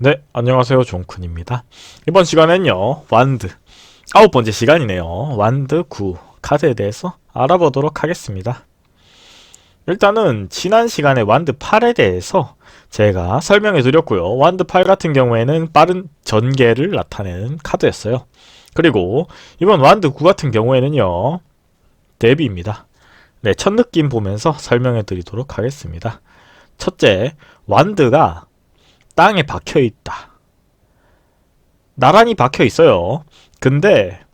네, 안녕하세요. 종쿤입니다. 이번 시간엔요, 완드. 아홉 번째 시간이네요. 완드 9 카드에 대해서 알아보도록 하겠습니다. 일단은 지난 시간에 완드 8에 대해서 제가 설명해 드렸고요. 완드 8 같은 경우에는 빠른 전개를 나타내는 카드였어요. 그리고 이번 완드 9 같은 경우에는요, 데뷔입니다. 네, 첫 느낌 보면서 설명해 드리도록 하겠습니다. 첫째, 완드가 땅에 박혀 있다. 나란히 박혀 있어요. 근데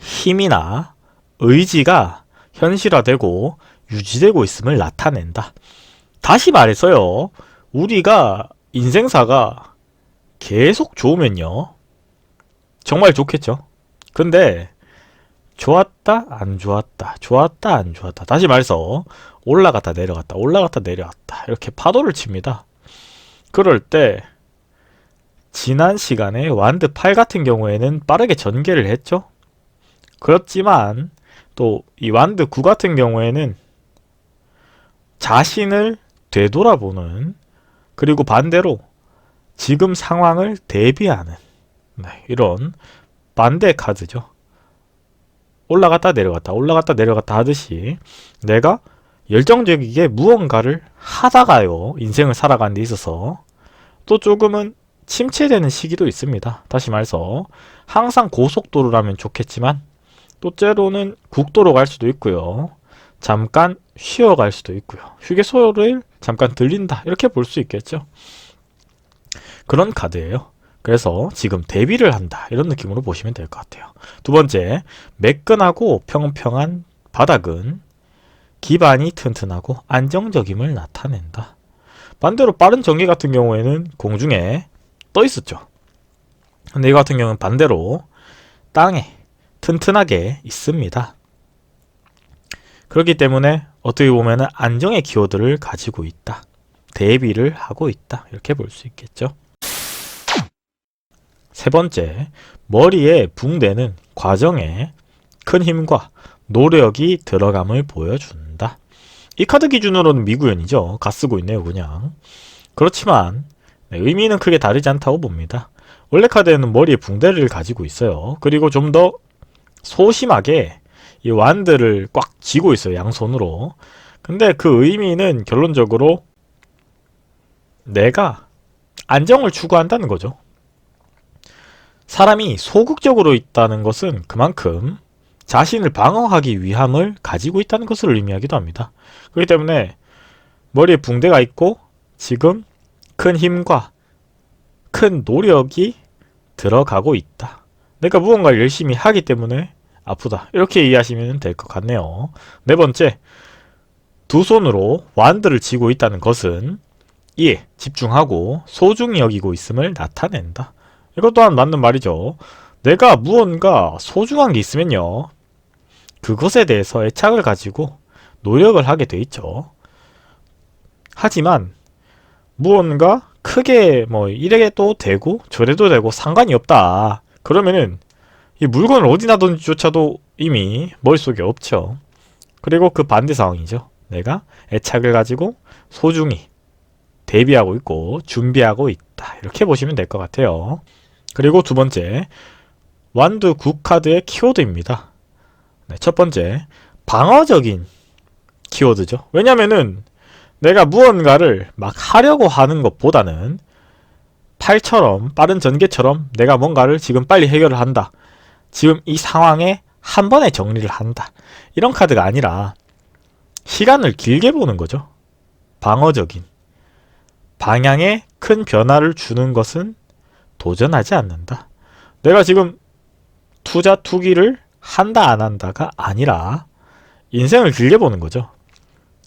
힘이나 의지가 현실화되고 유지되고 있음을 나타낸다. 다시 말해서요. 우리가 인생사가 계속 좋으면요. 정말 좋겠죠. 근데 좋았다 안 좋았다 좋았다 안 좋았다 다시 말해서 올라갔다 내려갔다 올라갔다 내려갔다 이렇게 파도를 칩니다. 그럴 때 지난 시간에 완드 8 같은 경우에는 빠르게 전개를 했죠. 그렇지만 또 이 완드 9 같은 경우에는 자신을 되돌아보는 그리고 반대로 지금 상황을 대비하는 네, 이런 반대 카드죠. 올라갔다 내려갔다 올라갔다 내려갔다 하듯이 내가 열정적이게 무언가를 하다가요 인생을 살아가는 데 있어서 또 조금은 침체되는 시기도 있습니다. 다시 말해서 항상 고속도로라면 좋겠지만 또 때로는 국도로 갈 수도 있고요. 잠깐 쉬어갈 수도 있고요. 휴게소를 잠깐 들린다 이렇게 볼 수 있겠죠. 그런 카드예요. 그래서 지금 대비를 한다 이런 느낌으로 보시면 될 것 같아요. 두 번째 매끈하고 평평한 바닥은 기반이 튼튼하고 안정적임을 나타낸다. 반대로 빠른 전기 같은 경우에는 공중에 떠 있었죠. 근데 이 같은 경우는 반대로 땅에 튼튼하게 있습니다. 그렇기 때문에 어떻게 보면 안정의 키워드를 가지고 있다. 대비를 하고 있다. 이렇게 볼 수 있겠죠. 세 번째, 머리에 붕대는 과정에 큰 힘과 노력이 들어감을 보여준다. 이 카드 기준으로는 미구연이죠. 가 쓰고 있네요, 그냥. 그렇지만 네, 의미는 크게 다르지 않다고 봅니다. 원래 카드에는 머리에 붕대를 가지고 있어요. 그리고 좀 더 소심하게 이 완드를 꽉 쥐고 있어요, 양손으로. 근데 그 의미는 결론적으로 내가 안정을 추구한다는 거죠. 사람이 소극적으로 있다는 것은 그만큼 자신을 방어하기 위함을 가지고 있다는 것을 의미하기도 합니다. 그렇기 때문에 머리에 붕대가 있고 지금 큰 힘과 큰 노력이 들어가고 있다. 내가 무언가를 열심히 하기 때문에 아프다. 이렇게 이해하시면 될 것 같네요. 네 번째, 두 손으로 완드를 쥐고 있다는 것은 이에 집중하고 소중히 여기고 있음을 나타낸다. 이것 또한 맞는 말이죠. 내가 무언가 소중한 게 있으면요. 그것에 대해서 애착을 가지고 노력을 하게 돼 있죠. 하지만 무언가 크게 뭐 이래도 되고 저래도 되고 상관이 없다. 그러면은 이 물건을 어디 놔뒀는지조차도 이미 머릿속에 없죠. 그리고 그 반대 상황이죠. 내가 애착을 가지고 소중히 대비하고 있고 준비하고 있다. 이렇게 보시면 될 것 같아요. 그리고 두 번째, 완드 9카드의 키워드입니다. 네, 첫 번째, 방어적인 키워드죠. 왜냐면은 내가 무언가를 막 하려고 하는 것보다는 팔처럼 빠른 전개처럼 내가 뭔가를 지금 빨리 해결을 한다. 지금 이 상황에 한 번에 정리를 한다. 이런 카드가 아니라 시간을 길게 보는 거죠. 방어적인. 방향에 큰 변화를 주는 것은 도전하지 않는다. 내가 지금 투자 투기를 한다 안 한다가 아니라 인생을 길게 보는 거죠.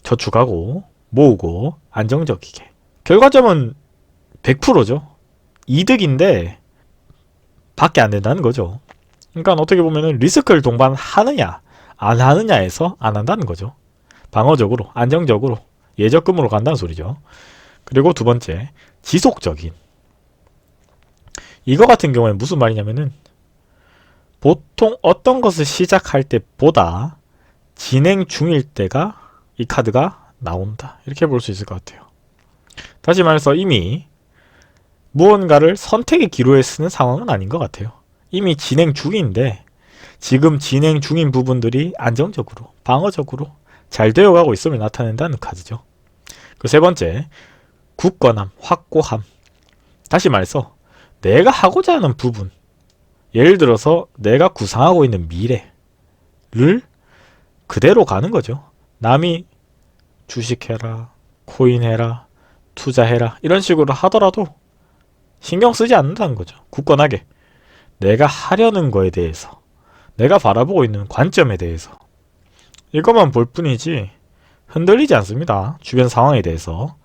저축하고 모으고 안정적이게. 결과점은 100%죠. 이득인데 밖에 안 된다는 거죠. 그러니까 어떻게 보면은 리스크를 동반하느냐 안 하느냐에서 안 한다는 거죠. 방어적으로 안정적으로 예적금으로 간다는 소리죠. 그리고 두 번째 지속적인 이거 같은 경우에 무슨 말이냐면은 보통 어떤 것을 시작할 때보다 진행 중일 때가 이 카드가 나온다. 이렇게 볼 수 있을 것 같아요. 다시 말해서 이미 무언가를 선택의 기로에 쓰는 상황은 아닌 것 같아요. 이미 진행 중인데 지금 진행 중인 부분들이 안정적으로 방어적으로 잘 되어가고 있음을 나타낸다는 카드죠. 그 세 번째 굳건함, 확고함. 다시 말해서 내가 하고자 하는 부분 예를 들어서 내가 구상하고 있는 미래를 그대로 가는 거죠. 남이 주식해라, 코인해라, 투자해라 이런 식으로 하더라도 신경 쓰지 않는다는 거죠. 굳건하게 내가 하려는 거에 대해서 내가 바라보고 있는 관점에 대해서 이것만 볼 뿐이지 흔들리지 않습니다. 주변 상황에 대해서.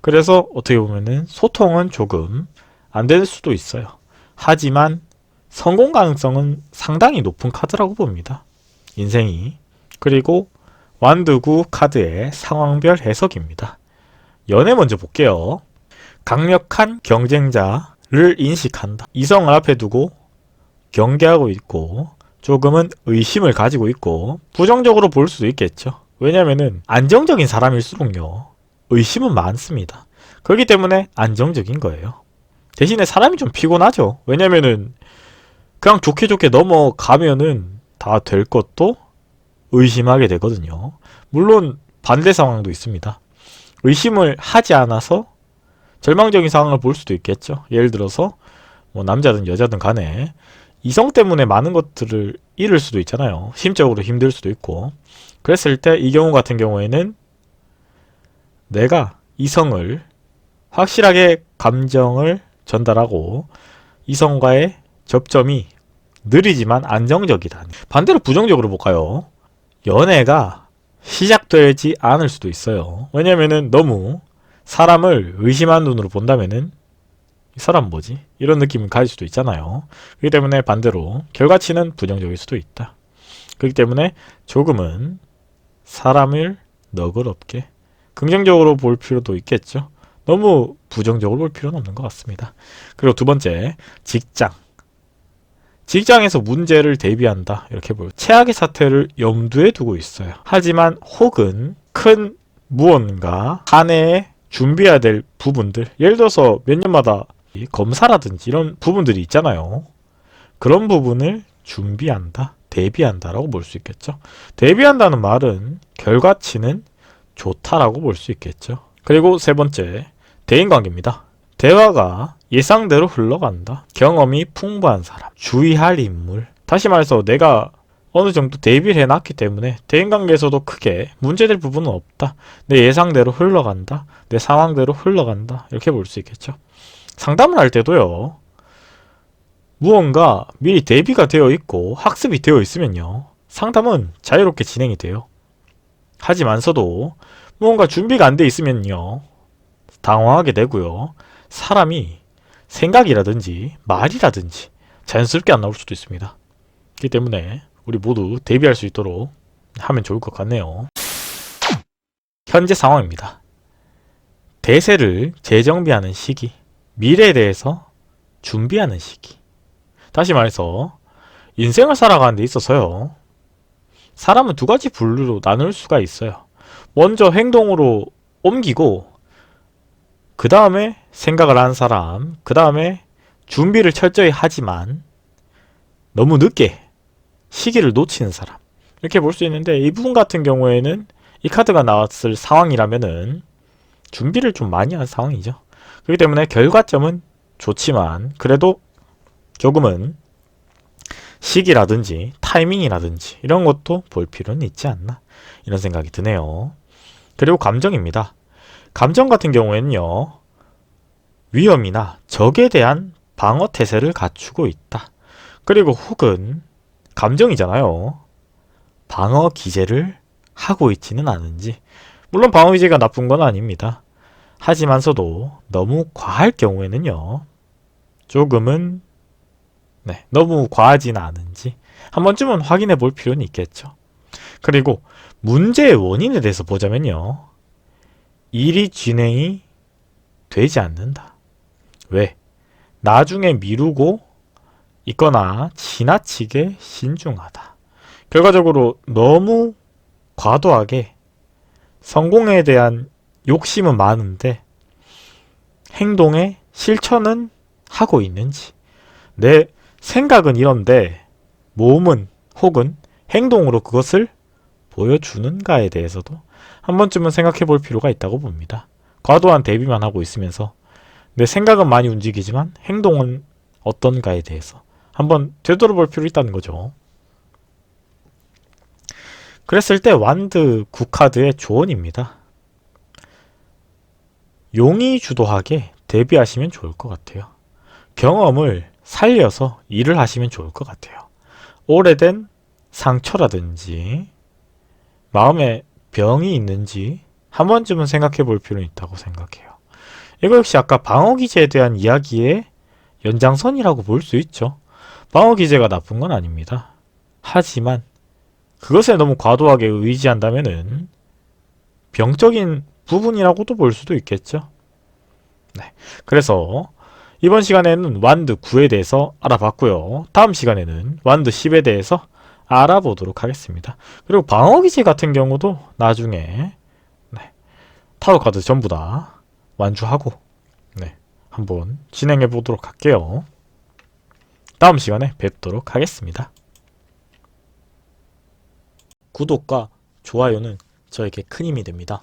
그래서 어떻게 보면은 소통은 조금 안 될 수도 있어요. 하지만 성공 가능성은 상당히 높은 카드라고 봅니다. 인생이. 그리고 완두구 카드의 상황별 해석입니다. 연애 먼저 볼게요. 강력한 경쟁자를 인식한다. 이성을 앞에 두고 경계하고 있고 조금은 의심을 가지고 있고 부정적으로 볼 수도 있겠죠. 왜냐면은 안정적인 사람일수록요. 의심은 많습니다. 그렇기 때문에 안정적인 거예요. 대신에 사람이 좀 피곤하죠. 왜냐면은 그냥 좋게 좋게 넘어가면은 다 될 것도 의심하게 되거든요. 물론 반대 상황도 있습니다. 의심을 하지 않아서 절망적인 상황을 볼 수도 있겠죠. 예를 들어서 뭐 남자든 여자든 간에 이성 때문에 많은 것들을 잃을 수도 있잖아요. 심적으로 힘들 수도 있고. 그랬을 때 이 경우 같은 경우에는 내가 이성을 확실하게 감정을 전달하고 이성과의 접점이 느리지만 안정적이다. 반대로 부정적으로 볼까요? 연애가 시작되지 않을 수도 있어요. 왜냐면은 너무 사람을 의심한 눈으로 본다면은 이 사람 뭐지? 이런 느낌을 가질 수도 있잖아요. 그렇기 때문에 반대로 결과치는 부정적일 수도 있다. 그렇기 때문에 조금은 사람을 너그럽게 긍정적으로 볼 필요도 있겠죠. 너무 부정적으로 볼 필요는 없는 것 같습니다. 그리고 두 번째, 직장. 직장에서 문제를 대비한다. 이렇게 보여. 최악의 사태를 염두에 두고 있어요. 하지만 혹은 큰 무언가 한 해에 준비해야 될 부분들. 예를 들어서 몇 년마다 이 검사라든지 이런 부분들이 있잖아요. 그런 부분을 준비한다. 대비한다라고 볼 수 있겠죠. 대비한다는 말은 결과치는 좋다라고 볼 수 있겠죠. 그리고 세 번째, 대인관계입니다. 대화가 예상대로 흘러간다. 경험이 풍부한 사람, 주의할 인물. 다시 말해서 내가 어느 정도 대비를 해놨기 때문에 대인관계에서도 크게 문제될 부분은 없다. 내 예상대로 흘러간다. 내 상황대로 흘러간다. 이렇게 볼 수 있겠죠. 상담을 할 때도요. 무언가 미리 대비가 되어 있고 학습이 되어 있으면요. 상담은 자유롭게 진행이 돼요. 하지만서도 무언가 준비가 안 돼 있으면요. 당황하게 되고요. 사람이 생각이라든지 말이라든지 자연스럽게 안 나올 수도 있습니다. 그렇기 때문에 우리 모두 대비할 수 있도록 하면 좋을 것 같네요. 현재 상황입니다. 대세를 재정비하는 시기, 미래에 대해서 준비하는 시기. 다시 말해서 인생을 살아가는 데 있어서요. 사람은 두 가지 분류로 나눌 수가 있어요. 먼저 행동으로 옮기고 그 다음에 생각을 한 사람, 그 다음에 준비를 철저히 하지만 너무 늦게 시기를 놓치는 사람. 이렇게 볼 수 있는데 이 부분 같은 경우에는 이 카드가 나왔을 상황이라면은 준비를 좀 많이 한 상황이죠. 그렇기 때문에 결과점은 좋지만 그래도 조금은 시기라든지 타이밍이라든지 이런 것도 볼 필요는 있지 않나 이런 생각이 드네요. 그리고 감정입니다. 감정 같은 경우에는요. 위험이나 적에 대한 방어 태세를 갖추고 있다. 그리고 혹은 감정이잖아요. 방어 기제를 하고 있지는 않은지. 물론 방어 기제가 나쁜 건 아닙니다. 하지만서도 너무 과할 경우에는요. 조금은 네, 너무 과하지는 않은지 한 번쯤은 확인해 볼 필요는 있겠죠. 그리고 문제의 원인에 대해서 보자면요. 일이 진행이 되지 않는다. 왜? 나중에 미루고 있거나 지나치게 신중하다. 결과적으로 너무 과도하게 성공에 대한 욕심은 많은데 행동에 실천은 하고 있는지, 내 생각은 이런데 몸은 혹은 행동으로 그것을 보여주는가에 대해서도 한 번쯤은 생각해 볼 필요가 있다고 봅니다. 과도한 대비만 하고 있으면서 내 생각은 많이 움직이지만 행동은 어떤가에 대해서 한번 되돌아볼 필요 있다는 거죠. 그랬을 때 완드 국카드의 조언입니다. 용이 주도하게 대비하시면 좋을 것 같아요. 경험을 살려서 일을 하시면 좋을 것 같아요. 오래된 상처라든지 마음에 병이 있는지 한 번쯤은 생각해 볼 필요는 있다고 생각해요. 이거 역시 아까 방어 기제에 대한 이야기의 연장선이라고 볼 수 있죠. 방어 기제가 나쁜 건 아닙니다. 하지만 그것에 너무 과도하게 의지한다면은 병적인 부분이라고도 볼 수도 있겠죠. 네. 그래서 이번 시간에는 완드 9에 대해서 알아봤고요. 다음 시간에는 완드 10에 대해서 알아보도록 하겠습니다. 그리고 방어 기제 같은 경우도 나중에 네. 타로 카드 전부 다 완주하고 네. 한번 진행해 보도록 할게요. 다음 시간에 뵙도록 하겠습니다. 구독과 좋아요는 저에게 큰 힘이 됩니다.